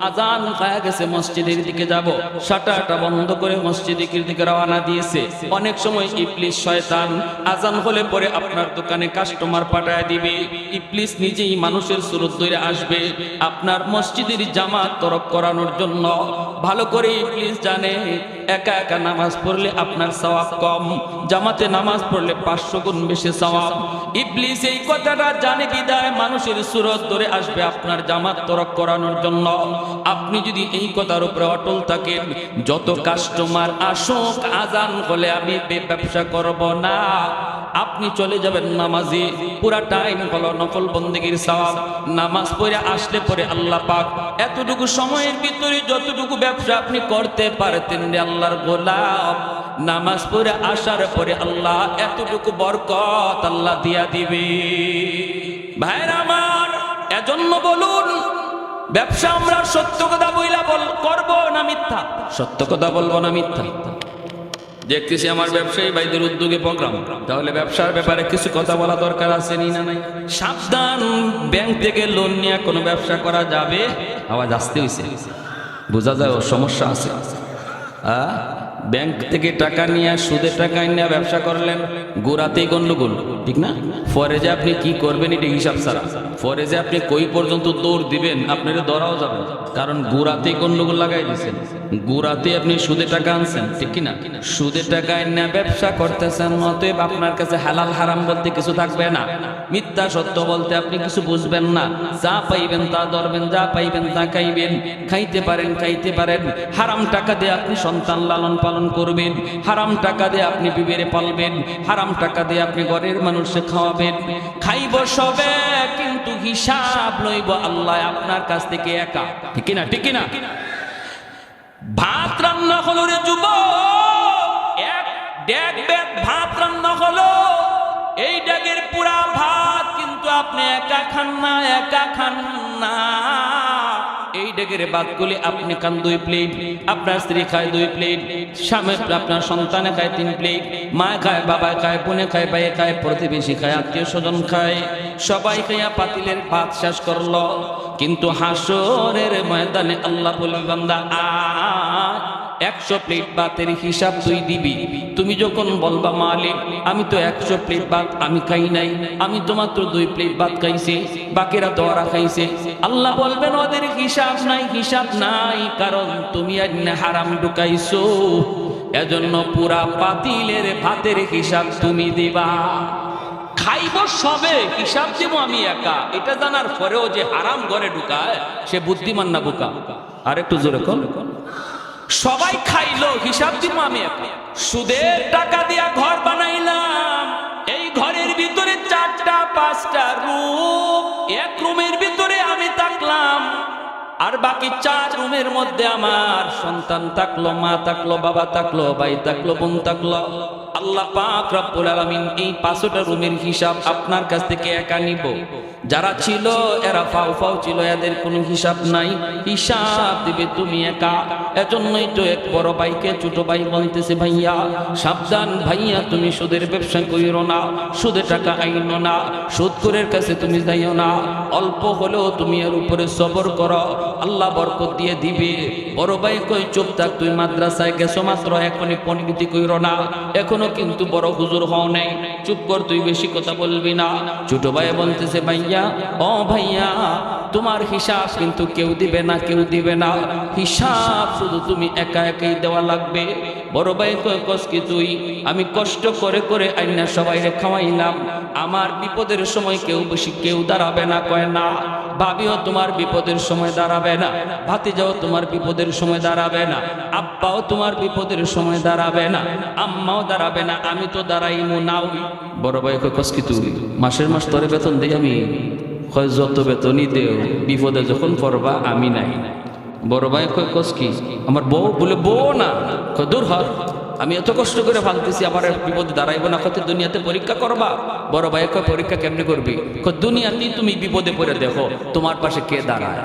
আজান খায়া গেছে, মসজিদের দিকে যাব। শাটাটা বন্ধ করে মসজিদের দিকে রওনা দিয়েছে। অনেক সময় ইবলিস শয়তান আজান হলে পরে আপনার দোকানে কাস্টমার পাঠায় দিবে। ইবলিস নিজেই মানুষের সুরত ধরে আসবে। আপনার মসজিদের জামাত তরক করানোর জন্য। ভালো করে ইবলিস জানে, একা একা নামাজ পড়লে আপনার সওয়াব কম। জামাতে নামাজ পড়লে পাঁচশো গুণ বেশি সওয়াব। ইবলিস এই কথাটা জানে কি বিদায়। মানুষের সুরত ধরে আসবে আপনার জামাত তরক করানোর জন্য। আপনি যদি এই কথার উপরে অটল থাকেন, যত কাস্টমার আসুক, আজান বলে আমি ব্যবসা করব না। আপনি চলে যাবেন নামাজি, পুরা টাইম হলো নকল বন্দেগীর সওয়াব। নামাজ পড়ে আসলে পরে আল্লাহ পাক এতটুকু সময়ের ভিতরে যতটুকু ব্যবসা আপনি করতে পারতেন রে আল্লাহর গোলাম, নামাজ পড়ে আসার পরে আল্লাহ এতটুকু বরকত আল্লাহ দিয়া দিবে। ভাইরা আমার, এজন্য বলুন ব্যবসা আমরা সত্য কথা বইলা বল, করব না মিথ্যা? সত্য কথা বলব না মিথ্যা? দেখতেছি আমার ব্যবসায়ী ভাইদের উদ্যোগে প্রোগ্রাম। তাহলে ব্যবসার ব্যাপারে কিছু কথা বলা দরকার আছে নি না নাই? সাবধান, ব্যাংক থেকে লোন নিয়ে কোনো ব্যবসা করা যাবে? আওয়াজ আসতে হয়েছে বোঝা যায় ওর সমস্যা আছে। আ? ব্যাংক থেকে টাকা নিয়ে সুদের টাকা নিয়ে ব্যবসা করলেন, গোড়াতেই গণ্ডগোল, ঠিক না? পরে যে আপনি কি করবেন, এটা হিসাব ছাড়া। পরে যে আপনি কই পর্যন্ত দৌড় দিবেন, আপনারা ধরাও যাবেন। কারণ গোড়াতেই গণ্ডগোল লাগাই দিয়েছেন। গোড়াতে আপনি সুদে টাকা আনছেন, ঠিক কিনা? সুদে টাকা এনে ব্যবসা করতেছেন, অতএব আপনার কাছে হালাল হারাম বলতে কিছু থাকবে না। মিথ্যা সত্য বলতে আপনি কিছু বুঝবেন না। যা পাইবেন তা ধরবেন, যা পাইবেন তা খাইবেন। খাইতে পারেন খাইতে পারেন। হারাম টাকা দিয়ে আপনি সন্তান লালন পালন করবেন। হারাম টাকা দিয়ে আপনি বিবেরে পালবেন। হারাম টাকা দিয়ে আপনি ঘরের মানুষকে খাওয়াবেন। খাইব সবে, কিন্তু হিসাব লইব আল্লাহ আপনার কাছ থেকে একা। ঠিক না ঠিক না ভাত রান্না হলো রে যুব এক ড্যাগ ব্যাগ ভাত রান্না হলো। এই ড্যাগের পুরা ভাত কিন্তু আপনি একা খান না, একা খান না। এই ডেগের ভাতগুলি আপনি খান দুই প্লেট, আপনার স্ত্রী খায় দুই প্লেট, স্বামী, আপনার সন্তানে খায় তিন প্লেট, মা খায়, বাবা খায়, বোনে খায়, ভাইয়ে খায়, প্রতিবেশী খায়, আত্মীয় স্বজন খায়, সবাই খাইয়া পাতিলের ভাত শেষ করল। কিন্তু হাসরের ময়দানে আল্লাহ বলবে বান্দা আয় একশো প্লেট ভাতের হিসাব তুই দিবি। তুমি যখন বলবা, মালিক, আমি তো একশো প্লেট ভাত আমি খাই নাই। আমি তো মাত্র দুই প্লেট ভাত খাইছি, বাকিরা তো ওরা খাইছে। আল্লাহ বলবেন, ওদের হিসাব নাই হিসাব নাই, কারণ তুমি হারাম ঢুকাইছো। এজন্য পুরা পাতিলের ভাতের হিসাব তুমি দিবা। খাইব সবে, হিসাব দেব আমি একা। এটা জানার পরেও যে হারাম ঘরে ঢুকায়, সে বুদ্ধিমান না বোকা। আর একটু জোরে কল সবাই খাইলো হিসাব দিব আমি সুদের টাকা দিয়া ঘর বানাইলাম। এই ঘরের ভিতরে চারটা, পাঁচটা রুম এক রুমের ভিতরে আমি থাকলাম। আর বাকি চার রুমের মধ্যে আমার সন্তান থাকল, মা থাকল, বাবা থাকল, ভাই থাকল, বোন থাকল। আল্লাহ পাক রব্বুল আলামিন এই পাঁচটা রুমের হিসাব আপনার কাছ থেকে একা নিব। যারা ছিল, এরা ফাও ফাও ছিল, এদের কোনো হিসাব নাই। হিসাব দিবে তুমি একা। এজন্যই তো এক বড় ভাইকে ছোট ভাই বলতেছে, ভাইয়া, সাবধান, ভাইয়া, তুমি সুদের ব্যবসা করিও না, সুদে টাকা আইনো না সুদকুরের কাছে তুমি যাইও না। অল্প হলেও তুমি এর উপরে সবর করো। আল্লাহ বরকত দিয়ে দিবে। বড় ভাই কই চুপ থাক তুই মাদ্রাসায় গেছো মাত্র, এখনই পণ্ডিতি কইর না। এখনও কিন্তু বড় হুজুর হও নাই। চুপ কর, তুই বেশি কথা বলবি না। ছোট ভাই বলতেছে, ভাইয়া, ও ভাইয়া, তোমার হিসাব কিন্তু কেউ দিবে না, কেউ দিবে না। হিসাব শুধু তুমি একা একাই দেওয়া লাগবে। বড় ভাই কয়, কস কি তুই? আমি কষ্ট করে করে আইনা সবাই খাওয়াইলাম। আমার বিপদের সময় কেউ বেশি কেউ দাঁড়াবে না, কয়, না। ভাবিও তোমার বিপদের সময় দাঁড়াবে না। ভাতিজাও তোমার বিপদের সময় দাঁড়াবে না। আব্বাও তোমার বিপদের সময় দাঁড়াবে না। আম্মাও দাঁড়াবে না। আমি তো দাঁড়াইমু নাও বড় ভাই কয়, কস কি তুই? মাসের মাস তোরে বেতন দেই আমি? কয়, যত বেতনই দেও, বিপদে যখন পড়বা আমি নাই। বড় ভাই কয়, কস কি? আমার বউ বলে বউ না? কয়, দূর হ। আমি এত কষ্ট করে ফালতেছি আমার বিপদে দাঁড়াইবো না, কত দুনিয়াতে পরীক্ষা করবা? বড় ভাই পরীক্ষা কেমনে করবি? দুনিয়াতেই তুমি বিপদে পড়ে দেখো, তোমার পাশে কে দাঁড়ায়?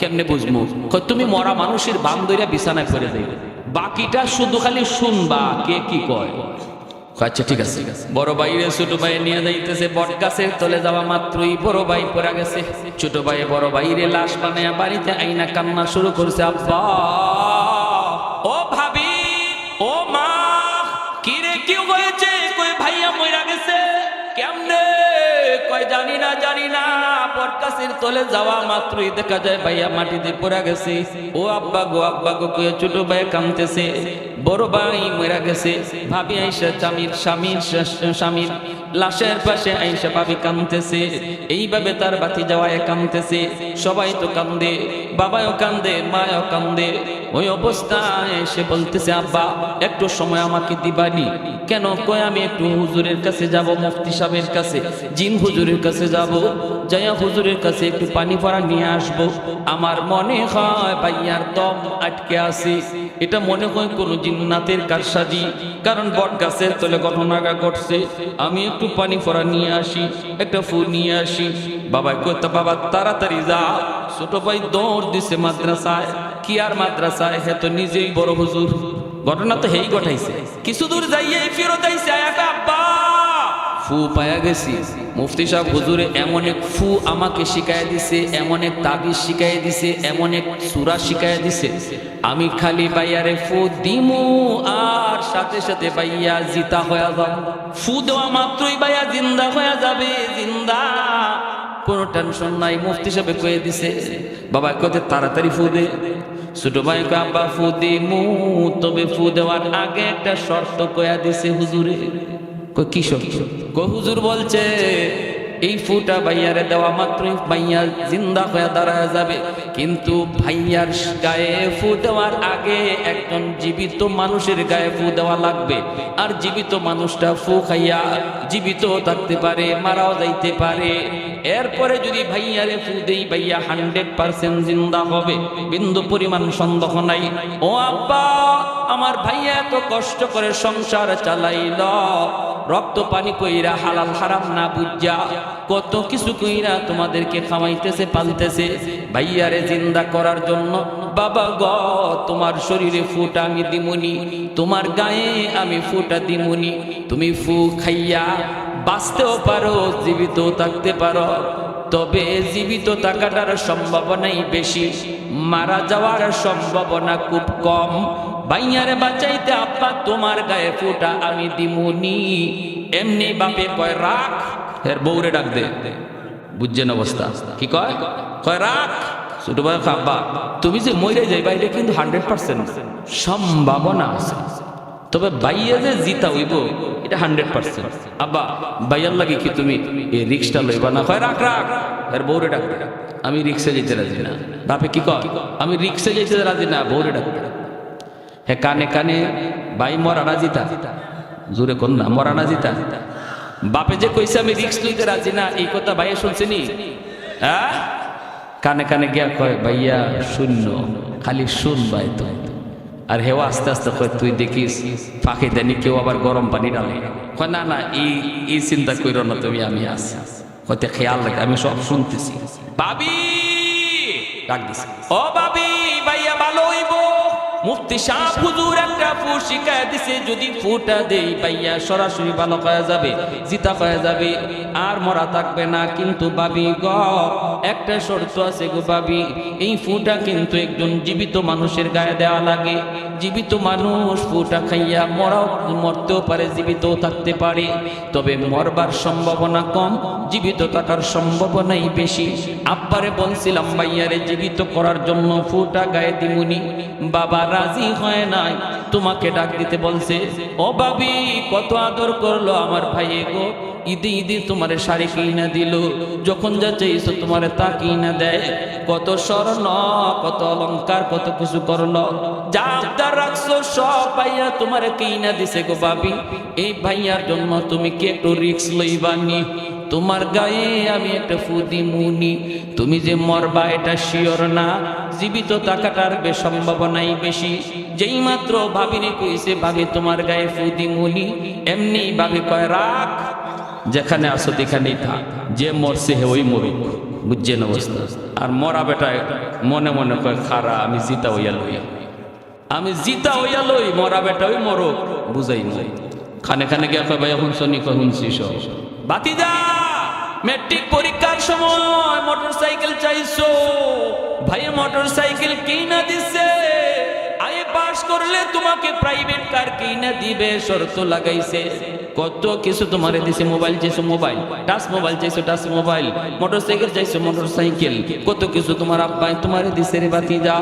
কেমনে বুঝব? তুমি মরা মানুষের বাম দইরা বিছানায় পড়ে দেবে বাকিটা শুধু খালি শুনবা, কে কি কয়। আচ্ছা ঠিক আছে। বড় ভাইরে ছোট ভাই নিয়ে যাইতেছে, বট গাছের তলে যাওয়া মাত্রই বড় ভাই পড়া গেছে। ছোট ভাই বড় ভাইরে লাশ বানায়া বাড়িতে আইনা কান্না শুরু করছে, আব্বা। ও ভাবি, ও মা কেমনে? কয়, জানি না জানি না পটকাশির তলে যাওয়া মাত্রই দেখা যায় ভাইয়া মাটিতে পড়া গেছে। ও আব্বা গো আব্বা গো, কয়ে ছোট ভাই কামতেছে বড় ভাই মেরা গেছে। ভাবি আইসা স্বামীর স্বামীর স্বামীর লাশের পাশে আইসা ভাবি কামতেছে এইভাবে তার বাতি যাওয়ায় কামতেছে সবাই তো কান্দে বাবাও কান্দে, মায়ও কান্দে। ওই অবস্থায় এসে বলতেছে, আব্বা, একটু সময় আমাকে দিবানি। কেন কয় আমি একটু হুজুরের কাছে যাব, মুফতি সাহেবের কাছে, জিন হুজুরের কাছে যাব। জয়া হুজুরের কাছে একটু পানি ভরা নিয়ে আসব। আমার মনে হয় ভাইয়ার দম আটকে আছে। এটা মনে হয় কোনো জিন্নাতের কারসাজি। কারণ বট গাছের তলে ঘটনাটা ঘটছে। আমি একটু পানি ভরা নিয়ে আসি, একটা ফুল নিয়ে আসি। বাবা কইতা বাবা, তাড়াতাড়ি যা। ছোট ভাই দৌড় দিছে মাদ্রাসায়। কি আর মাদ্রাসায়? হে তো নিজেই বড় হুজুর। ঘটনা তো হেই ঘটাইছে। কিছু দূর যাইয়ে ফেরত আইছে আব্বা! ফু পায়া গেছি। মুফতি সাহেব হুজুরে, এমন এক ফু আমাকে শিখাই দিছে, এমন এক তাবিজ শিখাই দিছে, এমন এক সুরা শিখাই দিছে। আমি খালি বাইয়ারে ফু দিমু আর সাথে সাথে বাইয়া জিতা হয়ে যাব ফু দেওয়া মাত্রই বাইয়া জিন্দা হয়ে যাবে, জিন্দা। কোনো টেনশন নাই, মুফতি সাহেব কয়ে দিছে, বাবা কত তাড়াতাড়ি ফু দে। ছোট ভাই আব্বা, ফু দি মু তবে ফু দেওয়ার আগে একটা শর্ত কয়া দিছে হুজুরে। কি শর্ত? হুজুর বলছে এই ফুটা ভাইয়ারে দেওয়া মাত্রই ভাইয়া জিন্দা হয়ে দাঁড়ায় যাবে। কিন্তু ভাইয়ার গায়ে ফু দেওয়ার আগে একজন জীবিত মানুষের গায়ে ফু দেওয়া লাগবে। আর জীবিত মানুষটা ফু খাইয়া জীবিত থাকতে পারে, মারাও যাইতে পারে। এরপরে যদি ভাইয়ারে ফু দেই, ভাইয়া হান্ড্রেড পার্সেন্ট জিন্দা হবে। বিন্দু পরিমাণ সন্দেহ নাই। ও আব্বা, আমার ভাইয়া এত কষ্ট করে সংসার চালাইল। রক্ত পানি কইরা হালাল হারাম না বুঝা। কত কিছু কইরা তোমাদেরকে খাওয়াইতেছে, পালতেছে। ভাইয়ারে জিন্দা করার জন্য, বাবা গ, তোমার শরীরে ফুটা আমি দিমুনি, তোমার গায়ে আমি ফুটা দিমুনি। তুমি ফু খাইয়া বাঁচতেও পারো, জীবিত থাকতে পারো। তবে জীবিত থাকাটার সম্ভাবনাই বেশি। মারা যাওয়ার সম্ভাবনা খুব কম। বাইয়ারে বাঁচাইতে আব্বা তোমার গায়ে ফুটা আমি দিমুনি। এমনি বাপে কয়, রাখ। এর বউরে ডাক দে। বুঝছেন অবস্থা? কি কয়? কয়, রাখ। ছোট ভাই আব্বা, তুমি যে মরে যাই বাইরে কিন্তু হান্ড্রেড পার্সেন্ট সম্ভাবনা আছে। তবে বাইয়া যে জিতা হইব, এটা হান্ড্রেড পার্সেন্ট। আব্বা, বাইয়ার লাগে কি তুমি এই রিক্সটা লইবা না? কয়, রাখ রাখ। এর বউরে ডাক আমি রিক্সা যেতে রাজি না। বাপে কি কয়, আমি রিক্সা যেতে রাজি না। বউরে ডাক হে কানে কানে বাই মরা জিতা। জোরে কোন না, মরা জিতা। বাপে যে কইছে আমি রিক্স লইতে রাজি না, এই কথা ভাইয়া শুনছেনি হ্যাঁ? কানে কানে গিয়া কয়, ভাইয়া, শূন্য, খালি শুন ভাই তো। আর হেওয়া আস্তে আস্তে কয়, তুই দেখিস ফাঁকে দেনি কেউ আবার গরম পানি ডালে কয়, না না, এই এই চিন্তা কইর না তুমি, আমি আছি। হয়তো খেয়াল রাখে, আমি সব শুনতেছি। বাবি! ডাক দিছে। ও বাবি, ভাইয়া ভালো হইব? মুফতি শাহ হুজুর একটা ফু শিখায় দিছে, যদি ফুটা দেই পাইয়া সরাসরি ভালো হয়ে যাবে, জিতা হয়ে যাবে, আর মরা থাকবে না। কিন্তু বাবি গ, একটা শর্ত আছে গো বাবি এই ফুটা কিন্তু একজন জীবিত মানুষের গায়ে দেওয়া লাগে। জীবিত মানুষ ফুটা খাইয়া মরাও, মরতেও পারে, জীবিতও থাকতে পারে। তবে মরবার সম্ভাবনা কম, জীবিত থাকার সম্ভাবনাই বেশি। আব্বারে বলছিলাম, ভাইয়ারে জীবিত করার জন্য ফুটা গায়ে দিমুনি। বাবা রাজি হয় নাই। তোমাকে ডাক দিতে বলছে, ও বাবি, কত আদর করল আমার ভাইয়ে গো। ঈদে ঈদে তোমার শাড়ি কিনা দিল। যখন যা চাইছো তোমার তা কিনা দেয়। কত স্বর্ণ, কত অলংকার, কত কিছু করল। যা আবদার রাখছো, সব ভাইয়া তোমার কিনা দিছে গো বাবি। এই ভাইয়ার জন্য তুমি কি একটু রিক্স লইবানি? তোমার গায়ে আমি একটা ফুদি মুনি তুমি যে মরবা এটা শিওর না। জীবিত থাকাটার সম্ভাবনাই বেশি। যেই মাত্র ভাবিনি কইছে ভাবি তোমার গায়ে ফুদি মুনি এমনি ভাবি কয়, রাখ, যেখানে আসো সেখানেই থাক। যে মরছে হে ওই মরুক। বুঝছেন অবস্থা? আর মরা বেটা মনে মনে কয়, খারা, আমি জিতা হইয়া লইয়া আমি জিতা হইয়া লই, মরা বেটা ওই মরুক। বুঝাই নাই। খানে খানে গিয়ে কয়, ভাই, এখন শুনি কয় শুনছি সব। বাতিদা মেট্রিক পরীক্ষার সময় মোটর সাইকেল চাইছো। ভাই মোটর সাইকেল কিনা দিছে। আই পাস করলে তোমাকে প্রাইভেট কার কিনা দিবে, শর্ত লাগাইছে। কত কিছু তোমারে দিছে মোবাইল চাইছো মোবাইল টাচ মোবাইল চাইছো টাচ মোবাইল মোটর সাইকেল চাইছো মোটর সাইকেল কত কিছু তোমার আব্বাই তোমারে দিছে রে বাতিজা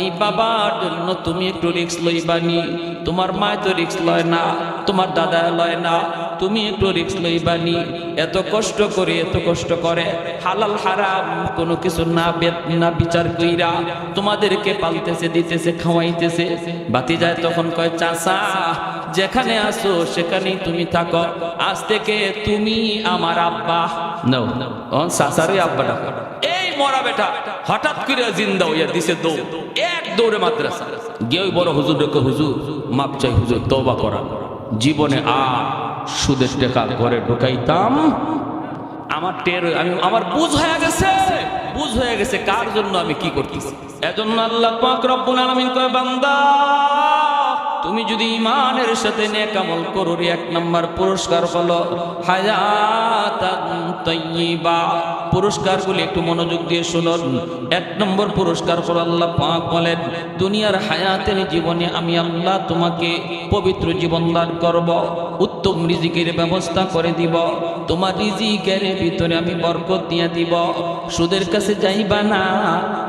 এই বাবার জন্য তুমি একটু রিক্স লইবানি। তোমার মা তো রিক্স লয় না, তোমার দাদা লয় না। তুমি একটু রিক্স লইবানি এত কষ্ট করে, এত কষ্ট করে। হালাল, হারাম কোনো কিছু না না বিচার কইরা তোমাদেরকে পালতেছে, দিতেছে, খাওয়াইতেছে। বাতি যায় তখন কয় চাষা যেখানে আসো সেখানেই তুমি থাকো। আজ থেকে তুমি আমার আব্বা। নাও চাষারই আব্বাটা। এই মরা বেটা, হঠাৎ করে জিন্দা হইয়া দিছে দৌড়। এক দৌড়ে মাদ্রাসা। গিয়ে বড় হুজুর রেখে হুজুর, মাপ চাই, হুজুর, তওবা করা। জীবনে আর সুদের টাকা ঘরে ঢুকাইতাম। আমার টের আমি আমার বুঝ হয়ে গেছে। বুঝ হয়ে গেছে কার জন্য আমি কি করতেছি। এজন্য আল্লাহ পাক রব্বুল আলামিন কয়, বান্দা, তুমি যদি ইমানের সাথে নেক আমল করো এক নাম্বার পুরস্কার হলো হায়াতান তাইয়্যিবা পুরস্কারগুলি একটু মনোযোগ দিয়ে শুনুন। এক নম্বর পুরস্কার হলো আল্লাহ পাক বলেন, দুনিয়ার হায়াতের জীবনে আমি আল্লাহ তোমাকে পবিত্র জীবন দান করব। উত্তম রিজিকের ব্যবস্থা করে দিব। তোমার রিজিকের ভিতরে আমি বরকত দিয়া দিব। সুদের কাছে যাইবা না,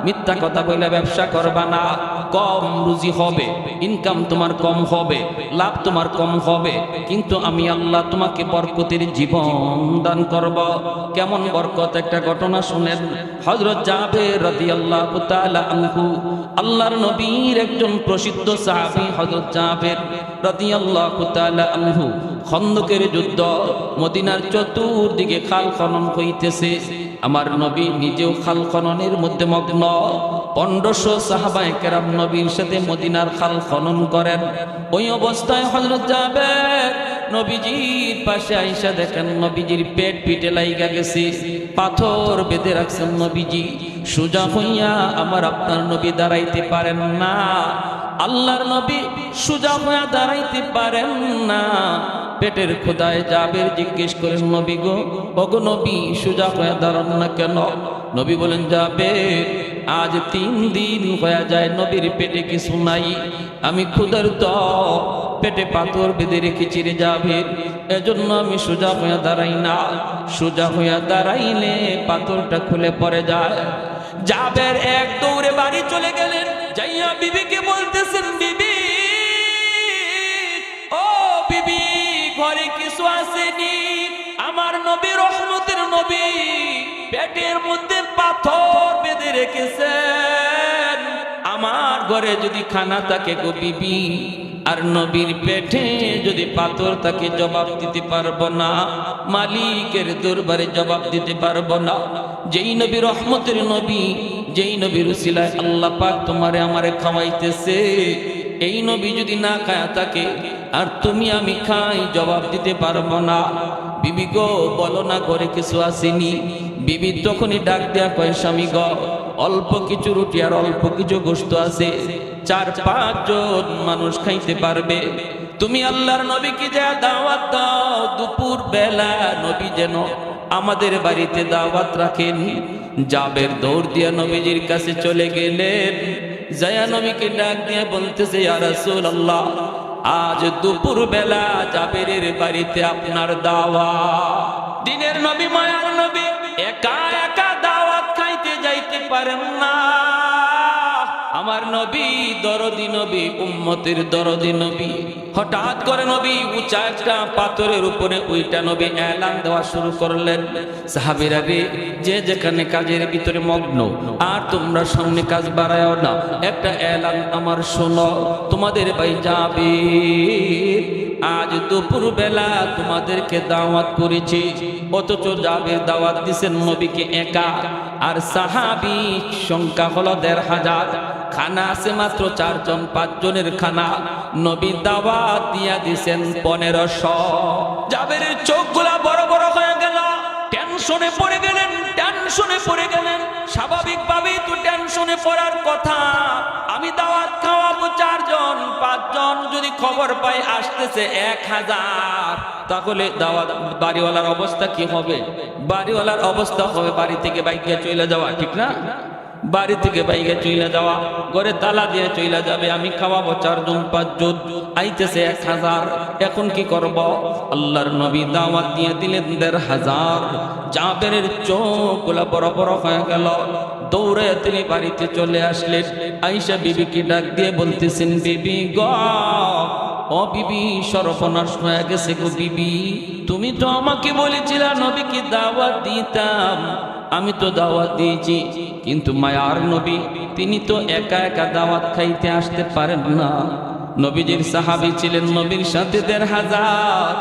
মিথ্যা কথা বলে ব্যবসা করবা না। কম রুজি হবে ইনকাম তোমার কম হবে, লাভ তোমার কম হবে। কিন্তু আমি আল্লাহ তোমাকে বরকতের জীবন দান করব। কেমন বরকত একটা ঘটনা শুনেন। হযরত জাবের রাদিয়াল্লাহু তাআলা আনহু, আল্লাহর নবীর একজন প্রসিদ্ধ সাহাবী হযরত জাবের রাদিয়াল্লাহু তাআলা আনহু, খন্দকের যুদ্ধ, মদিনার চতুর্দিকে খাল খনন হইতেছে। আমার নবী নিজেও খাল খননের মধ্যে মগ্ন। পনেরোশো সাহাবায় কেরাম নবীর সাথে মদিনার খাল খনন করেন। ওই অবস্থায় হজরত যাবে নবীজির পাশে আইসা দেখেন নবীজির পেট পিটে লাইগা গেছে। পাথর বেঁধে রাখছেন নবীজি। সোজা হইয়া আমার আপনার নবী দাঁড়াইতে পারেন না। আল্লাহর নবী সোজা হইয়া দাঁড়াইতে পারেন না। পেটের খোদায় জাবের জিজ্ঞেস করেন, নবী গো, ওগো নবী, সোজা হয়ে দাঁড়ান না কেন? নবী বলেন, যাবে, আজ তিন দিন হয়ে যায়, নবীর পেটে কিছু নাই। আমি তো পেটে পাথর বেঁধে রেখেছি রে যাবে এজন্য আমি সোজা হয়ে দাঁড়াই না। সোজা হয়ে দাঁড়াইলে পাথরটা খুলে পড়ে যায়। জাবের এক দৌড়ে বাড়ি চলে গেলেন। যাইয়া বিবিকে বলতেছেন, বিবি নবী পেটের মধ্যে পাথর বেঁধে রেখেছেন। আমার ঘরে যদি খানা থাকে গো আর নবীর পেটে যদি পাথর তাকে জবাব দিতে পারব না। মালিকের দরবারে জবাব দিতে পারব না। যেই নবী রহমতের নবী, যেই নবীর উসিলায় আল্লাহ পাক তোমারে আমারে খাওয়াইতেছে। এই নবী যদি না খায়া থাকে, আর তুমি আমি খাই, জবাব দিতে পারব না। বিবি গো, বলো না করে কিছু আসেনি। বিবি তখনই ডাক দেয়া কয়, স্বামী গ, অল্প কিছু রুটি আর অল্প কিছু গোস্ত আছে। চার পাঁচ জন মানুষ খাইতে পারবে। তুমি আল্লাহর নবীকে যা দাওয়াত দাও, দুপুর বেলা নবী যেন আমাদের বাড়িতে দাওয়াত রাখেন। জাবের দৌড় দিয়া নবীজির কাছে চলে গেলেন। জয়া নবীকে ডাক দিয়ে বলতেছে, ইয়া রাসূলুল্লাহ, আজ দুপুর বেলা জাবেরের বাড়িতে আপনার দাওয়া দিনের নবী, মায়ার নবী, একা একা দাওয়াত খাইতে যাইতে পারেন না। আমার নবী, দরদি নবী, উম্মতের দরদি নবী। হঠাৎ করে নবী উঁচা একটা পাথরের উপরে ওইটা নবী এলান দেওয়া শুরু করলেন। সাহাবিরা রে যে যেখানে কাজের ভিতরে মগ্ন, আর তোমরা সামনে কাজ বাড়ায়ও না। একটা এলান আমার শোনো, তোমাদের ভাই যাবে আজ দুপুর বেলা তোমাদেরকে দাওয়াত করেছি। অথচ যাবে দাওয়াত দিছেন নবীকে একা। আর সাহাবি সংখ্যা হলো দেড় হাজার। খানা আছে মাত্র চারজন, পাঁচজনের খানা। নবী দাওয়াত দিয়া দিছেন পনেরোশো। জাবের চোখগুলা বড় বড় হয়ে গেল টেনশনে পড়ে গেলেন টেনশনে পড়ে গেলেন। স্বাভাবিকভাবেই তো টেনশনে পড়ার কথা। আমি দাওয়াত খাওয়াবো চারজন, পাঁচজন যদি খবর পাই আসতেছে এক হাজার। তাহলে দাওয়াত, বাড়িওয়ালার অবস্থা কি হবে? বাড়িওয়ালার অবস্থা হবে বাড়ি থেকে বাইকে চলে যাওয়া, ঠিক না? বাড়ি থেকে বাইকে চলে যাওয়া, ঘরে তালা দিয়ে চলে যাবে, আমি খাওয়াবো চারজন পাঁচজন আইতেছে এক হাজার, এখন কি করব? আল্লাহর নবী দাওয়াত দিয়ে দিলেন দেড় হাজার। জাবেরের চোখগুলা বড় বড় হয়ে গেল। দৌড়ে তিনি বাড়িতে চলে আসলেন। আইসা বিবিকে ডাক দিয়ে বলতেছেন, বিবি গ, ও বিবি, সর্বনাশ হয়ে গেছে গো বিবি। তুমি তো আমাকে বলেছিলে, নবীকে দাওয়াত দিতাম। আমি তো দাওয়াত দিয়েছি। কিন্তু মায়ার নবী, তিনি তো একা একা দাওয়াত খাইতে আসতে পারেন না। নবীজির সাহাবি ছিলেন নবীর সাথে দেড় হাজার।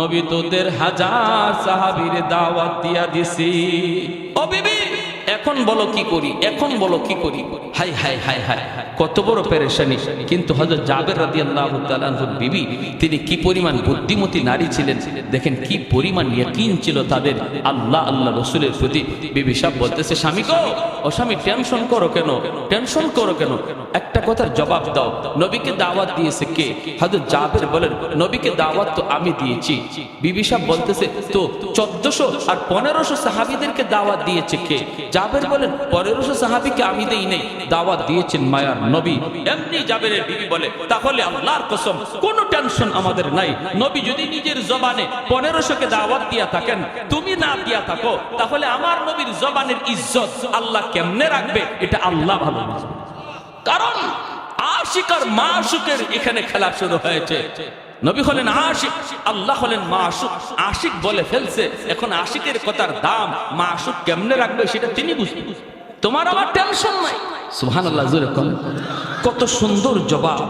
নবী তো দেড় হাজার সাহাবির দাওয়াত দিয়া দিছি। এখন বলো কি করি? এখন বলো কি করি? হাই হাই হাই হাই কত বড় পেরেশানি। কিন্তু হজরত জাবের রাজি আল্লাহ বিবি, তিনি কি পরিমাণ বুদ্ধিমতী নারী ছিলেন? দেখেন কি পরিমাণ ইয়কিন ছিল তাদের আল্লাহ আল্লাহ, রসুলের প্রতি। বিবি সাহ বলতেছে, স্বামী গো ও স্বামী টেনশন করো কেন? টেনশন করো কেন? একটা কথার জবাব দাও। নবীকে দাওয়াত দিয়েছে কে? হযরত জাবের বলেন, নবীকে দাওয়াত তো আমি দিয়েছি। বিবি সাহেব বলতেছে, তো চোদ্দশো আর পনেরোশো সাহাবিদেরকে দাওয়াত দিয়েছে কে? জাবের বলেন, পনেরোশো সাহাবিকে আমি দেই নেই, দাওয়াত দিয়েছেন মায়ার নবী। এমনি জাবেরের বিবি বলে, তাহলে আল্লাহর কসম, কোনো টেনশন আমাদের নাই। নবী যদি নিজের জবানে পনেরোশোকে দাওয়াত দিয়া থাকেন, তুমি না দিয়া থাকো, তাহলে আমার নবীর জবানের ইজ্জত আল্লাহ কেমনে রাখবে? এটা আল্লাহ ভালো বুঝবে। কারণ আশিক আর মাসুকের এখানে খেলা শুরু হয়েছে। নবী হলেন আশিক, আল্লাহ হলেন মাসুক আশিক বলে ফেলছে, এখন আশিকের কথার দাম মাসুক কেমনে রাখবে সেটা তিনি বুঝবেন তোমার আমার টেনশন নাই। সুহান আল্লাহ। কত সুন্দর জবাব।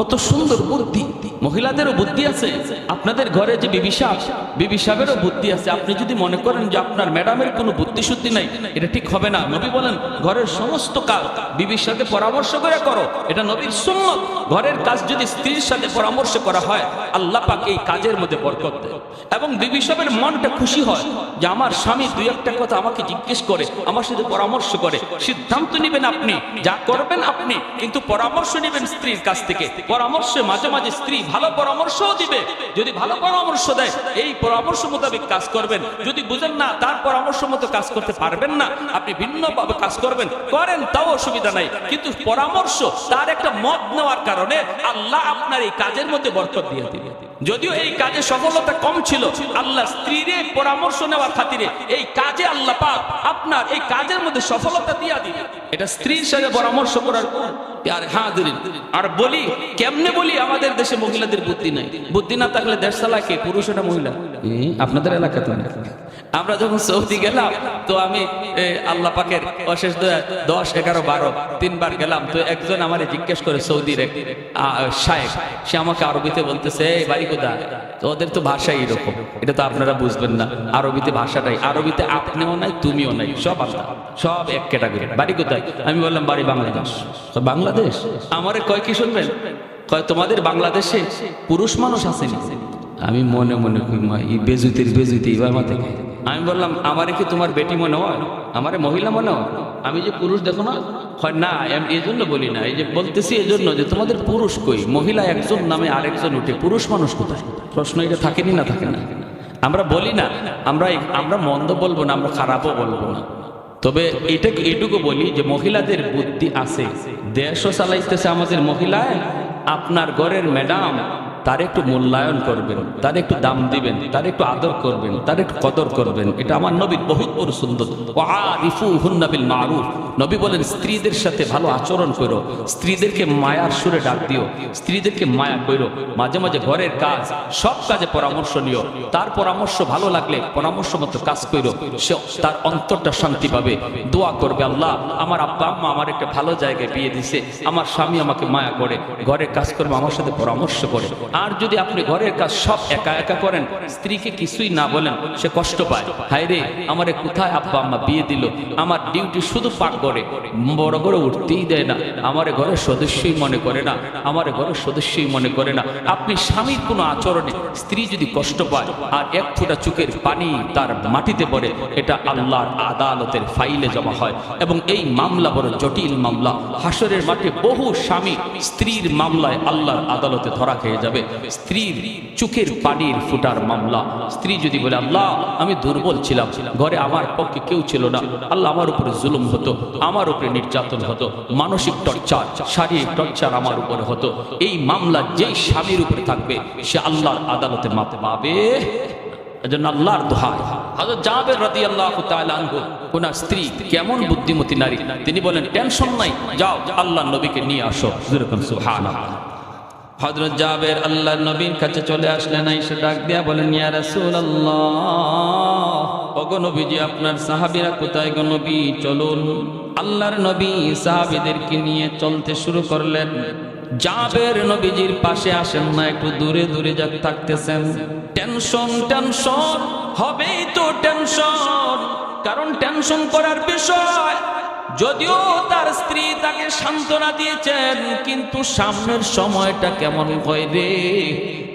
কত সুন্দর বুদ্ধি। মহিলাদেরও বুদ্ধি আছে, আপনাদের ঘরে যে বিবি সাহ বিবি সাহেবেরও বুদ্ধি আছে। আপনি যদি মনে করেন যে আপনার ম্যাডামের কোনো বুদ্ধি শুদ্ধি নাই, এটা ঠিক হবে না। নবী বলেন, ঘরের সমস্ত কাজ বিবি সাথে পরামর্শ করে করো। এটা নবীর সুন্নত। ঘরের কাজ যদি স্ত্রীর সাথে পরামর্শ করা হয়, আল্লাহ পাক এই কাজের মধ্যে বরকত দেয়। এবং বিবি সাহেবের মনটা খুশি হয় যে আমার স্বামী দুই একটা কথা আমাকে জিজ্ঞেস করে, আমার সাথে পরামর্শ করে। সিদ্ধান্ত নেবেন আপনি, যা করবেন আপনি, কিন্তু পরামর্শ নেবেন স্ত্রীর কাছ থেকে। পরামর্শে মাঝে মাঝে স্ত্রী ভালো পরামর্শও দিবে। যদি ভালো পরামর্শ দেয়, এই পরামর্শ মোতাবেক কাজ করবেন। যদি বুঝেন না, তার পরামর্শ মতো কাজ করতে পারবেন না, আপনি ভিন্নভাবে কাজ করবেন, করেন, তাও অসুবিধা নাই। কিন্তু পরামর্শ, তার একটা মত নেওয়ার কারণে আল্লাহ আপনার এই কাজের মধ্যে বরকত দিয়ে দিবে। যদিও এই কাজে সফলতা কম ছিল আল্লাহ স্ত্রীর পরামর্শ নেওয়ার খাতিরে এই কাজে আল্লাহ পাক আপনার এই কাজের মধ্যে সফলতা দিয়া দিবে। এটা স্ত্রীর সাথে পরামর্শ করার পর আর হাজিরিন, আর বলি, কেমনে বলি, আমাদের দেশে মহিলাদের বুদ্ধি নাই। বুদ্ধি না থাকলে দেশ চালায় কে? পুরুষ এটা মহিলা? আপনাদের এলাকাতে আমরা যখন সৌদি গেলাম, তো আমি আল্লাহ পাকের অশেষ দশ, এগারো, বারো, তিনবার গেলাম, তো একজন আমারে জিজ্ঞেস করে সৌদির শায়েখ সে আমাকে আরবিতে বলতেছে এই বাড়ি কোথায়? তো ওদের তো ভাষাই এরকম, এটা তো আপনারা বুঝবেন না, আরবিতে ভাষাটাই, আরবিতে আপনিও নাই, তুমিও নাই, সব আলাদা, সব এক ক্যাটাগরি বাড়ি কোথায়? আমি বললাম, বাড়ি বাংলাদেশ। বাংলাদেশ? আমার কয়, কি শুনবেন? কয়, তোমাদের বাংলাদেশে পুরুষ মানুষ আসেনি আমি মনে মনে বেজুতির বেজুতি, এবার মাথা আমি বললাম, আমারে কি তোমার বেটি মনে হয়? আমারে মহিলা মনে হয়? আমি যে পুরুষ দেখো না, হয় না আমি এই জন্য বলি না। এই যে বলতেছি এই জন্য যে তোমাদের পুরুষ কই? মহিলা একজন নামে আরেকজন উঠে, পুরুষ মানুষ কোথায়? প্রশ্ন এটা থাকেনি না, থাকে না। আমরা বলি না, আমরা আমরা মন্দ বলব না, আমরা খারাপও বলব না। তবে এটা এটুকু বলি যে মহিলাদের বুদ্ধি আছে। দেশও চালাইতেছে আমাদের মহিলায়, আপনার ঘরের ম্যাডাম তার একটু মূল্যায়ন করবেন, তার একটু দাম দিবেন, তার একটু আদর করবেন, তার একটু কদর করবেন। এটা আমার নবীর বহুত বড় সুন্দর। মারুফ। নবী বলেন, স্ত্রীদের সাথে ভালো আচরণ করো। স্ত্রীদেরকে মায়ার সুরে ডাক দিও। স্ত্রীদেরকে মায়া করো মাঝে মাঝে ঘরের কাজ, সব কাজে পরামর্শ নিও। তার পরামর্শ ভালো লাগলে পরামর্শ মতো কাজ করো সে তার অন্তরটা শান্তি পাবে। দোয়া করবে, আল্লাহ, আমার আব্বা আম্মা আমার একটা ভালো জায়গায় বিয়ে দিছে। আমার স্বামী আমাকে মায়া করে। ঘরের কাজ করবে, আমার সাথে পরামর্শ করে। আর যদি আপনি ঘরের কাজ সব একা একা করেন, স্ত্রীকে কিছুই না বলেন, সে কষ্ট পায়। হায় রে, আমারে কোথায় আব্বা আম্মা বিয়ে দিল? আমার ডিউটি শুধু পাক করে বড় করে উঠতেই দেয় না। আমার ঘরের সদস্যই মনে করে না, আমার ঘরের সদস্যই মনে করে না। আপনি স্বামীর কোনো আচরণে স্ত্রী যদি কষ্ট পায়, আর এক ফোঁটা চোখের পানি তার মাটিতে পড়ে, এটা আল্লাহর আদালতের ফাইলে জমা হয়। এবং এই মামলা বড় জটিল মামলা। হাসরের মাঠে বহু স্বামী স্ত্রীর মামলায় আল্লাহর আদালতে ধরা খেয়ে যাবে। স্ত্রীর চোখের পানির ফুটার মামলা। স্ত্রী যদি বলে, আল্লাহ, আমি দুর্বল ছিলাম। ঘরে আমার পক্ষে কেউ ছিল না। আল্লাহ আমার উপরে জুলুম হতো, আমার উপরে নির্যাতন হতো, মানসিক টর্চার, শারীরিক টর্চার আমার উপরে হতো। এই মামলা যেই স্বামীর উপরে থাকবে, সে আল্লাহর আদালতে মাপতে পাবে। তিনি বলেন, টেনশন নাই, যাও আল্লাহ নবীকে নিয়ে আসো। যেরকম সুবহানাল্লাহ। হযরত জাবের আল্লাহ নবীর কাছে চলে আসলেন এসে ডাক দিয়া বলেন, ইয়া ওগো নবীজি, আপনার সাহাবীরা কোথায় গো নবী? চলুন। আল্লাহর নবী সাহাবীদেরকে নিয়ে চলতে শুরু করলেন। জাবের নবীজির পাশে আসেন না, একটু দূরে দূরে যা থাকতেছেন। টেনশন টেনশন, হবেই তো টেনশন, কারণ টেনশন করার বিষয় যদিও তার স্ত্রী তাকে সান্ত্বনা দিয়েছেন কিন্তু সামনের সময়টা কেমন হয় রে?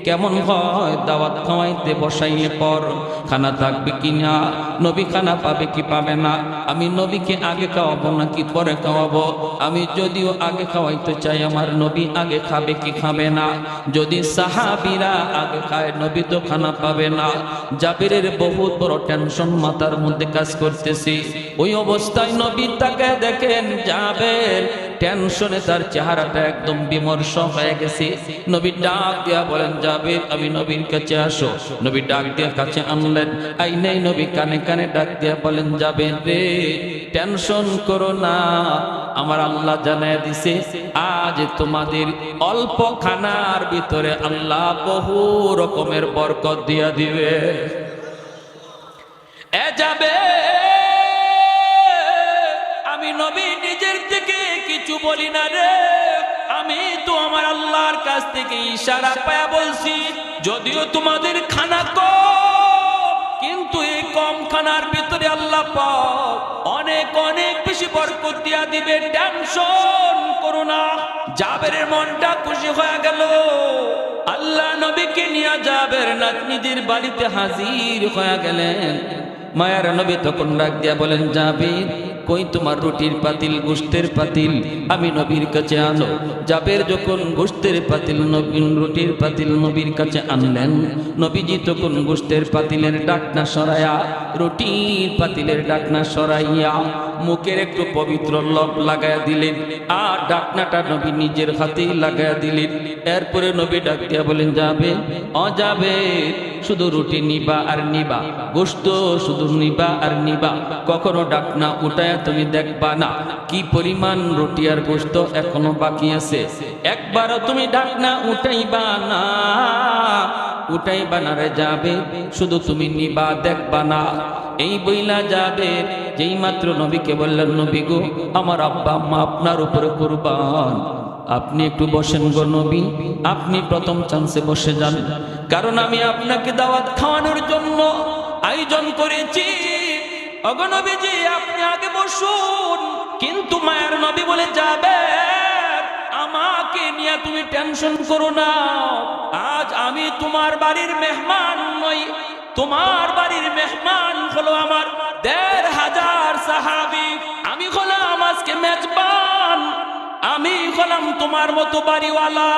কেমন হয়? দাওয়াত খাওয়াইতে বসাইলে পর খানা থাকবে কি না নবী খানা পাবে কি পাবে না? আমি নবীকে আগে খাওয়াবো নাকি পরে খাওয়াবো? আমি যদিও আগে খাওয়াইতে চাই, আমার নবী আগে খাবে কি খাবে না? যদি সাহাবিরা আগে খায়, নবী তো খানা পাবে না। জাবিরের বহুত বড় টেনশন মাথার মধ্যে কাজ করতেছি। ওই অবস্থায় নবী তাকে দেখেন যাবেন টেনশনে তার চেহারাটা একদম বিমর্ষ হয়ে গেছে। নবী ডাক দিয়া বলেন যাবে আমি নবীর কাছে আসো। নবী ডাক দিয়া কাছে আনলেন। আই নেই নবী কানে কানে ডাক দিয়া বলেন যাবে রে, টেনশন করো না। আমার আল্লাহ জানায় দিছে, আজ তোমাদের অল্প খানার ভিতরে আল্লাহ বহু রকমের বরকত দিয়া দিবে। এ যাবে বলি না রে, আমি তো আমার আল্লাহর কাছ থেকে ইশারা পায়া বলছি, যদিও তোমাদের খানা কম, কিন্তু এই কম খানার ভিতরে আল্লাহ অনেক অনেক বেশি বরকত দিয়া দিবে টেনশন করো না, জাবেরের মনটা খুশি হয়ে গেল। আল্লাহ নবীকে নিয়ে যাবের নাতনিদের বাড়িতে হাজির হয়ে গেলেন। মায়ার নবী তখন ডাক দিয়া বলেন যাবে কই তোমার রুটির পাতিল গোস্তের পাতিল? আমি নবীর কাছে আনো। জাবের যখন গোস্তের পাতিল নবীন রুটির পাতিল নবীর কাছে আনলেন। নবীজি তখন গোস্তের পাতিলের ডাকনা সরাইয়া, রুটির পাতিলের ডাকনা সরাইয়া মুখের একটু পবিত্র লব লাগায়া দিলেন আর ডাকনাটা নবী নিজের হাতেই লাগায়া দিলেন। এরপরে নবী ডাক দিয়া বলেন যাবে অ যাবে শুধু রুটি নিবা আর নিবা। গোস্ত শুধু নিবা আর নিবা। কখনো ডাকনা উঠায় তুমি দেখবা না। কি পরিমাণ রুটি আর গোস্ত এখনও বাকি আছে। একবারও তুমি ডাকনা উঠাইবা না। উঠাইবা না রে যাবে, শুধু তুমি নিবা, দেখবা না। এই বইলা যাবে, যেই মাত্র নবীকে বললেন, নবী গো, আমার আব্বা আম্মা আপনার উপরে কুরবান। আপনি একটু বসেন গো নবী, আপনি প্রথম চান্সে বসে যান। কারণ আমি আপনাকে দাওয়াত খাওয়ানোর জন্য আয়োজন করেছি। অগনবীজি আপনি আগে বসুন। কিন্তু মায়ের নবী বলে যাবে, আমাকে নিয়ে তুমি টেনশন করো না। আজ আমি তোমার বাড়ির মেহমান নই। তোমার বাড়ির মেহমান হলো আমার দেড় হাজার সাহাবি। আমি হলাম আজকে মেজবান। আমি হলাম তোমার মতো বাড়িওয়ালা।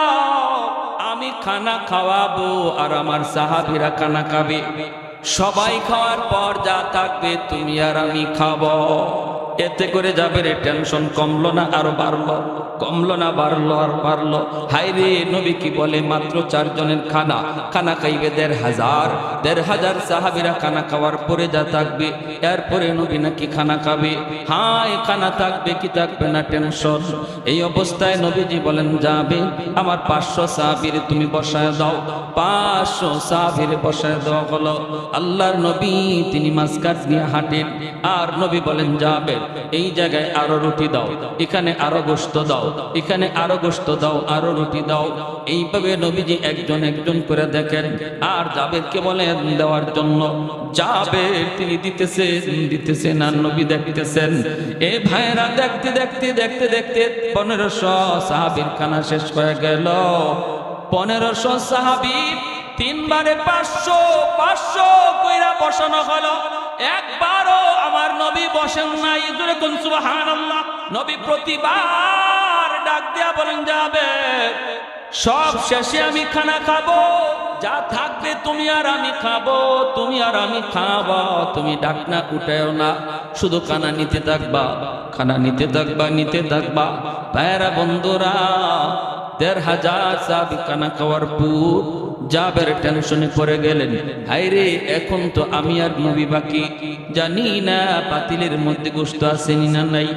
আমি খানা খাওয়াবো আর আমার সাহাবিরা খানা খাবে। সবাই খাওয়ার পর যা থাকবে তুমি আর আমি খাব। এতে করে যাবে রে টেনশন কমলো না আরও বাড়লো, কমলো না, বাড়লো আর বাড়লো। হাই রে, নবী কি বলে? মাত্র চারজনের খানা। খানা খাইবে দেড় হাজার। দেড় হাজার সাহাবিরা খানা খাওয়ার পরে যা থাকবে, এরপরে নবী নাকি খানা খাবে। হাই খানা থাকবে কি থাকবে না টেনশন? এই অবস্থায় নবীজি বলেন, যাবে। আমার পাঁচশো সাহাবির তুমি বসায় দাও। পাঁচশো সাহাবির বসায় দেওয়া হলো। আল্লাহর নবী তিনি মাসকাট নিয়ে হাঁটেন। আর নবী বলেন, যাবে। এই জায়গায় আরও রুটি দাও, এখানে আরও গোস্ত দাও, এখানে আরও গোস্ত দাও, আরও রুটি দাও। এইভাবে নবীজি একজন একজন করে দেখেন। আর জাবেদকে বলেন দেওয়ার জন্য যাবে তিনি দিতেছেন দিতেছেন আর নবী দেখতেছেন। এ ভাইরা দেখতে দেখতে দেখতে দেখতে পনেরোশো সাহাবির খানা শেষ হয়ে গেল। পনেরোশো সাহাবি তিনবারে পাঁচশো পাঁচশো কইরা বসানো হলো। একবারও আমার নবী বসেন নাই। জোরে কোন সুবহানাল্লাহ। নবী প্রতিবার ডাক দিয়া বলেন, যাবে। সব শেষে আমি খানা খাব। যা থাকবে তুমি আর আমি খাব। তুমি আর আমি খাব। তুমি ডাক না উঠেও না। শুধু খানা নিতে থাকবা। খানা নিতে থাকবা নিতে থাকবা। ভাইরা বন্ধুরা দেড় হাজার সাব কানা খাওয়ার পর জাবের টেনশনে পড়ে গেলেন। হাইরে এখন তো আমি আর নবী বাকি। জানি না পাতিলের মধ্যে গোস্ত আসেনি না নাই।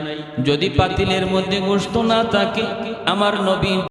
যদি পাতিলের মধ্যে গোস্ত না থাকে, আমার নবী